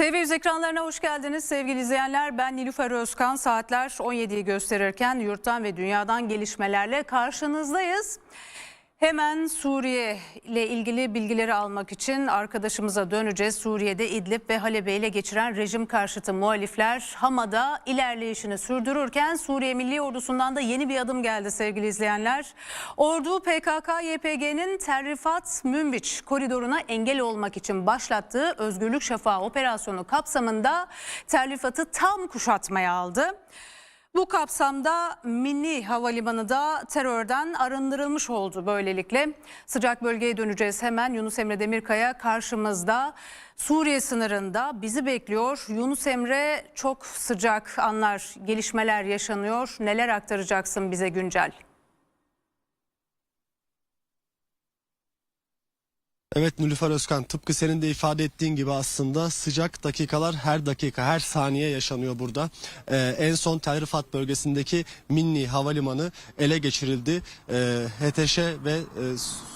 TV100 ekranlarına hoş geldiniz sevgili izleyenler. Ben Nilüfer Özkan. Saatler 17'yi gösterirken yurttan ve dünyadan gelişmelerle karşınızdayız. Hemen Suriye ile ilgili bilgileri almak için arkadaşımıza döneceğiz. Suriye'de İdlib ve Halep'i ele geçiren rejim karşıtı muhalifler Hama'da ilerleyişini sürdürürken Suriye Milli Ordusu'ndan da yeni bir adım geldi sevgili izleyenler. Ordu PKK-YPG'nin Terrifat Münbiç koridoruna engel olmak için başlattığı Özgürlük Şafağı operasyonu kapsamında Terrifat'ı tam kuşatmaya aldı. Bu kapsamda Minni Havalimanı da terörden arındırılmış oldu böylelikle. Sıcak bölgeye döneceğiz hemen. Yunus Emre Demirkaya karşımızda. Suriye sınırında bizi bekliyor. Yunus Emre çok sıcak anlar, gelişmeler yaşanıyor. Neler aktaracaksın bize güncel? Evet Nülüfer Özkan tıpkı senin de ifade ettiğin gibi aslında sıcak dakikalar her dakika her saniye yaşanıyor burada. Ee, en son Tel Rifat bölgesindeki Minni Havalimanı ele geçirildi. Ee, HTŞ ve e,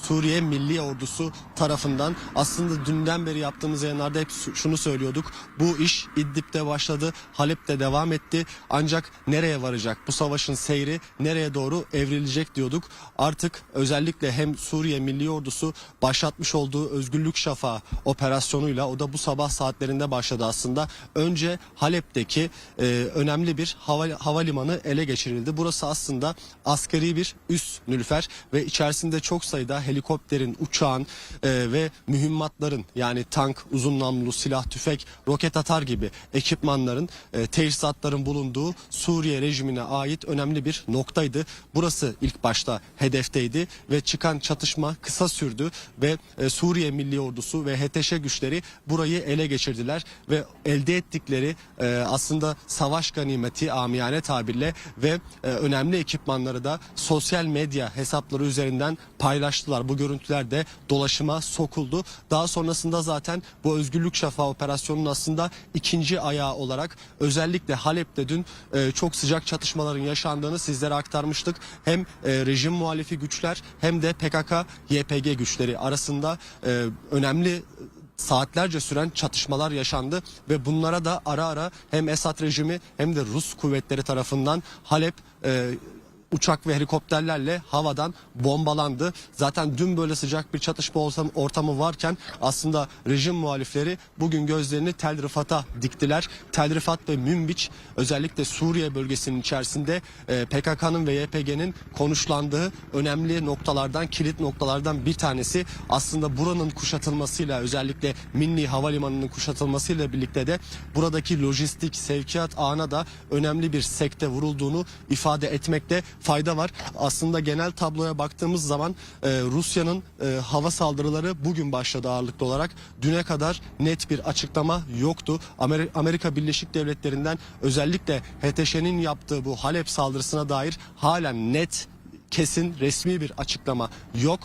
Suriye Milli Ordusu tarafından aslında dünden beri yaptığımız yayınlarda hep şunu söylüyorduk. Bu iş İdlib'de başladı, Halep'te devam etti. Ancak nereye varacak? Bu savaşın seyri nereye doğru evrilecek diyorduk. Artık özellikle hem Suriye Milli Ordusu başlatmış olduğu Özgürlük Şafağı operasyonuyla o da bu sabah saatlerinde başladı aslında. Önce Halep'teki e, önemli bir hava, havalimanı ele geçirildi. Burası aslında askeri bir üs Nülfer ve içerisinde çok sayıda helikopterin, uçağın e, ve mühimmatların yani tank, uzun namlulu silah, tüfek, roket atar gibi ekipmanların, e, teçhizatların bulunduğu Suriye rejimine ait önemli bir noktaydı. Burası ilk başta hedefteydi ve çıkan çatışma kısa sürdü ve e, Suriye Milli Ordusu ve HTŞ güçleri burayı ele geçirdiler ve elde ettikleri e, aslında savaş ganimeti amiyane tabirle ve e, önemli ekipmanları da sosyal medya hesapları üzerinden paylaştılar. Bu görüntüler de dolaşıma sokuldu. Daha sonrasında zaten bu Özgürlük Şafağı operasyonunun aslında ikinci ayağı olarak özellikle Halep'te dün e, çok sıcak çatışmaların yaşandığını sizlere aktarmıştık. Hem e, rejim muhalifi güçler hem de PKK YPG güçleri arasında e, önemli saatlerce süren çatışmalar yaşandı ve bunlara da ara ara hem Esad rejimi hem de Rus kuvvetleri tarafından Halep e, uçak ve helikopterlerle havadan bombalandı. Zaten dün böyle sıcak bir çatışma ortamı, varken aslında rejim muhalifleri bugün gözlerini Tel Rifat'a diktiler. Tel Rifat ve Münbiç özellikle Suriye bölgesinin içerisinde e, PKK'nın ve YPG'nin konuşlandığı önemli noktalardan, kilit noktalardan bir tanesi. Aslında buranın kuşatılmasıyla özellikle Minni Havalimanı'nın kuşatılmasıyla birlikte de buradaki lojistik sevkiyat ağına da önemli bir sekte vurulduğunu ifade etmekte fayda var. Aslında genel tabloya baktığımız zaman e, Rusya'nın e, hava saldırıları bugün başladı ağırlıklı olarak. Düne kadar net bir açıklama yoktu. Amer- Amerika Birleşik Devletleri'nden özellikle HTŞ'nin yaptığı bu Halep saldırısına dair halen net kesin resmi bir açıklama yok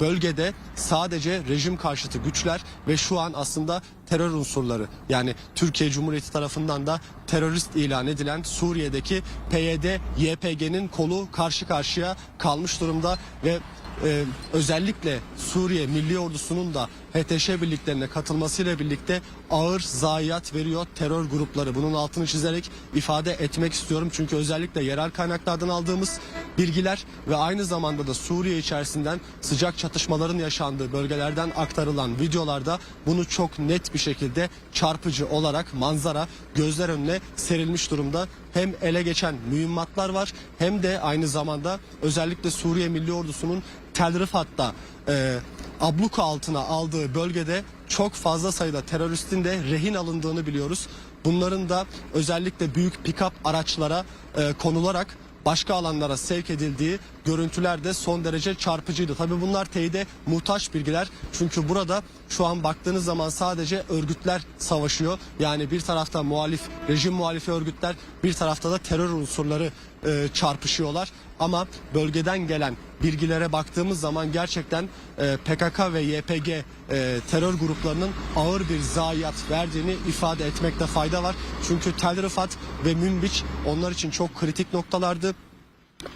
bölgede sadece rejim karşıtı güçler ve şu an aslında terör unsurları yani Türkiye Cumhuriyeti tarafından da terörist ilan edilen Suriye'deki PYD YPG'nin kolu karşı karşıya kalmış durumda ve e, özellikle Suriye Milli Ordusu'nun da HTŞ birliklerine katılmasıyla birlikte ağır zayiat veriyor terör grupları. Bunun altını çizerek ifade etmek istiyorum. Çünkü özellikle yerel kaynaklardan aldığımız bilgiler ve aynı zamanda da Suriye içerisinden sıcak çatışmaların yaşandığı bölgelerden aktarılan videolarda bunu çok net bir şekilde çarpıcı olarak manzara gözler önüne serilmiş durumda. Hem ele geçen mühimmatlar var hem de aynı zamanda özellikle Suriye Milli Ordusu'nun Tel Rifat'ta e, abluka altına aldığı bölgede çok fazla sayıda teröristin de rehin alındığını biliyoruz. Bunların da özellikle büyük pick-up araçlara e, konularak başka alanlara sevk edildiği görüntüler de son derece çarpıcıydı. Tabii bunlar teyide muhtaç bilgiler. Çünkü burada şu an baktığınız zaman sadece örgütler savaşıyor. Yani bir tarafta muhalif, rejim muhalifi örgütler, bir tarafta da terör unsurları e, çarpışıyorlar. Ama bölgeden gelen bilgilere baktığımız zaman gerçekten e, PKK ve YPG e, terör gruplarının ağır bir zayiat verdiğini ifade etmekte fayda var. Çünkü Tel Rifat ve Münbiç onlar için çok kritik noktalardı.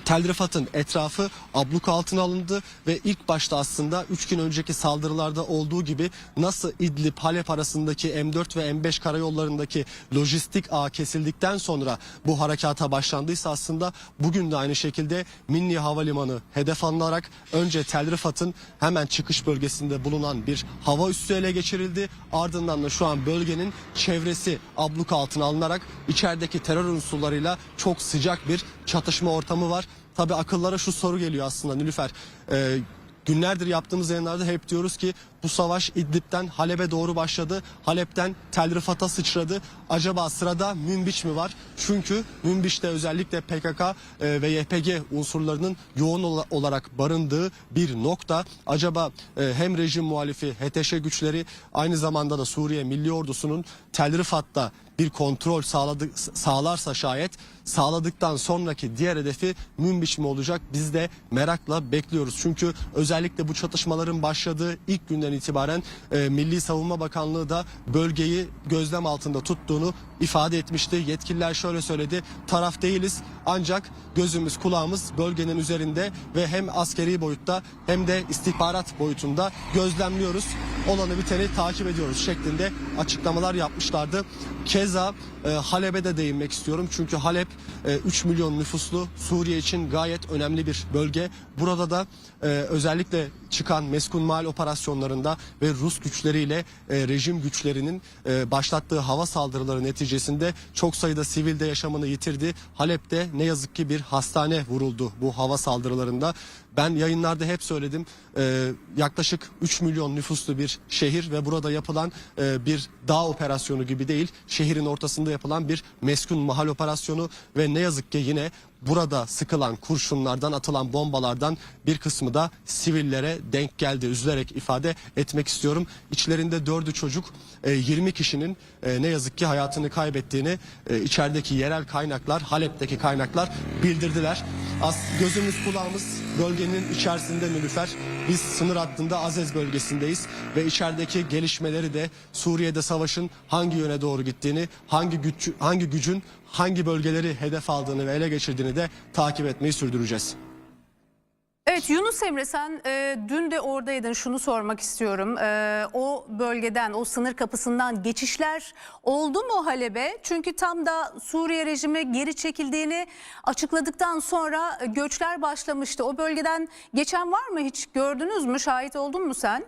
Tel Rifat'ın etrafı abluka altına alındı ve ilk başta aslında 3 gün önceki saldırılarda olduğu gibi nasıl İdlib Halep arasındaki M4 ve M5 karayollarındaki lojistik ağ kesildikten sonra bu harekata başlandıysa aslında bugün de aynı şekilde Minni Havalimanı hedef alınarak önce Tel Rifat'ın hemen çıkış bölgesinde bulunan bir hava üssü ele geçirildi. Ardından da şu an bölgenin çevresi abluka altına alınarak içerideki terör unsurlarıyla çok sıcak bir çatışma ortamı var. Tabi akıllara şu soru geliyor aslında Nilüfer. Ee, günlerdir yaptığımız yayınlarda hep diyoruz ki bu savaş İdlib'den Halep'e doğru başladı. Halep'ten Tel Rifat'a sıçradı. Acaba sırada Münbiç mi var? Çünkü Münbiç'te özellikle PKK e, ve YPG unsurlarının yoğun ola- olarak barındığı bir nokta. Acaba e, hem rejim muhalifi HTŞ güçleri aynı zamanda da Suriye Milli Ordusu'nun Tel Rifat'ta bir kontrol sağladı, sağlarsa şayet sağladıktan sonraki diğer hedefi Münbiç mi olacak? Biz de merakla bekliyoruz. Çünkü özellikle bu çatışmaların başladığı ilk günden itibaren e, Milli Savunma Bakanlığı da bölgeyi gözlem altında tuttuğunu ifade etmişti. Yetkililer şöyle söyledi. Taraf değiliz ancak gözümüz kulağımız bölgenin üzerinde ve hem askeri boyutta hem de istihbarat boyutunda gözlemliyoruz. Olanı biteni takip ediyoruz şeklinde açıklamalar yapmışlardı. Keza e, Halep'e de değinmek istiyorum. Çünkü Halep 3 milyon nüfuslu Suriye için gayet önemli bir bölge. Burada da e, özellikle çıkan meskun mal operasyonlarında ve Rus güçleriyle e, rejim güçlerinin e, başlattığı hava saldırıları neticesinde çok sayıda sivil de yaşamını yitirdi. Halep'te ne yazık ki bir hastane vuruldu bu hava saldırılarında. Ben yayınlarda hep söyledim e, yaklaşık 3 milyon nüfuslu bir şehir ve burada yapılan e, bir dağ operasyonu gibi değil şehrin ortasında yapılan bir meskun mahal operasyonu ve ne yazık ki yine burada sıkılan kurşunlardan atılan bombalardan bir kısmı da sivillere denk geldi üzülerek ifade etmek istiyorum. İçlerinde dördü çocuk e, 20 kişinin e, ne yazık ki hayatını kaybettiğini e, içerideki yerel kaynaklar Halep'teki kaynaklar bildirdiler. As, gözümüz kulağımız bölgenin içerisinde Nilüfer. Biz sınır hattında Azez bölgesindeyiz ve içerideki gelişmeleri de Suriye'de savaşın hangi yöne doğru gittiğini, hangi güç, hangi gücün hangi bölgeleri hedef aldığını ve ele geçirdiğini de takip etmeyi sürdüreceğiz. Evet Yunus Emre sen e, dün de oradaydın şunu sormak istiyorum. E, o bölgeden o sınır kapısından geçişler oldu mu Halep'e? Çünkü tam da Suriye rejimi geri çekildiğini açıkladıktan sonra göçler başlamıştı. O bölgeden geçen var mı hiç gördünüz mü şahit oldun mu sen?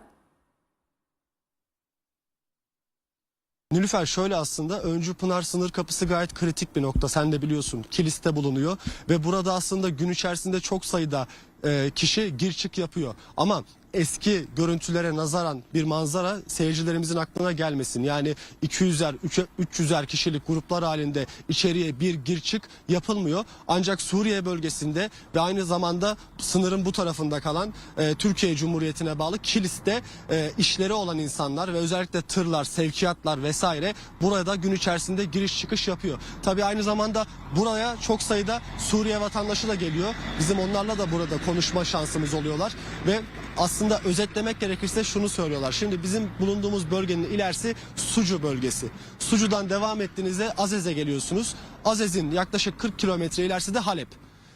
Nilüfer şöyle aslında Öncü Pınar sınır kapısı gayet kritik bir nokta. Sen de biliyorsun kiliste bulunuyor. Ve burada aslında gün içerisinde çok sayıda e, kişi gir çık yapıyor ama eski görüntülere nazaran bir manzara seyircilerimizin aklına gelmesin. Yani 200'er 300'er kişilik gruplar halinde içeriye bir gir çık yapılmıyor. Ancak Suriye bölgesinde ve aynı zamanda sınırın bu tarafında kalan e, Türkiye Cumhuriyeti'ne bağlı Kilis'te e, işleri olan insanlar ve özellikle tırlar, sevkiyatlar vesaire burada gün içerisinde giriş çıkış yapıyor. Tabii aynı zamanda buraya çok sayıda Suriye vatandaşı da geliyor. Bizim onlarla da burada konuşma şansımız oluyorlar ve aslında özetlemek gerekirse şunu söylüyorlar. Şimdi bizim bulunduğumuz bölgenin ilerisi Sucu bölgesi. Sucu'dan devam ettiğinizde Azez'e geliyorsunuz. Azez'in yaklaşık 40 kilometre ilerisi de Halep.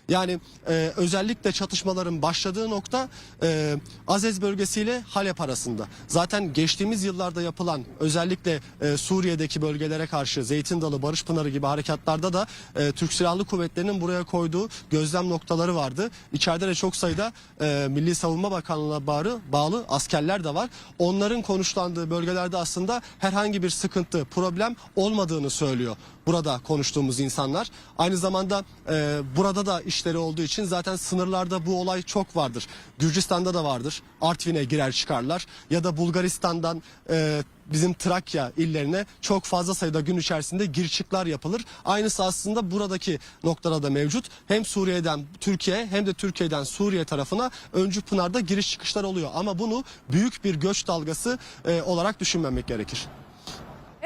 Yani e, özellikle çatışmaların başladığı nokta e, Azez bölgesiyle Halep arasında. Zaten geçtiğimiz yıllarda yapılan özellikle e, Suriye'deki bölgelere karşı Zeytin Dalı, Barış Pınarı gibi harekatlarda da e, Türk Silahlı Kuvvetleri'nin buraya koyduğu gözlem noktaları vardı. İçeride de çok sayıda e, Milli Savunma Bakanlığı'na bağlı, bağlı askerler de var. Onların konuşlandığı bölgelerde aslında herhangi bir sıkıntı, problem olmadığını söylüyor burada konuştuğumuz insanlar. Aynı zamanda e, burada da işleri olduğu için zaten sınırlarda bu olay çok vardır. Gürcistan'da da vardır. Artvin'e girer çıkarlar ya da Bulgaristan'dan e, bizim Trakya illerine çok fazla sayıda gün içerisinde gir çıklar yapılır. Aynısı aslında buradaki noktada da mevcut. Hem Suriye'den Türkiye hem de Türkiye'den Suriye tarafına Öncü Pınar'da giriş çıkışlar oluyor. Ama bunu büyük bir göç dalgası e, olarak düşünmemek gerekir.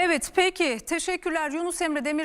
Evet peki teşekkürler Yunus Emre Demir.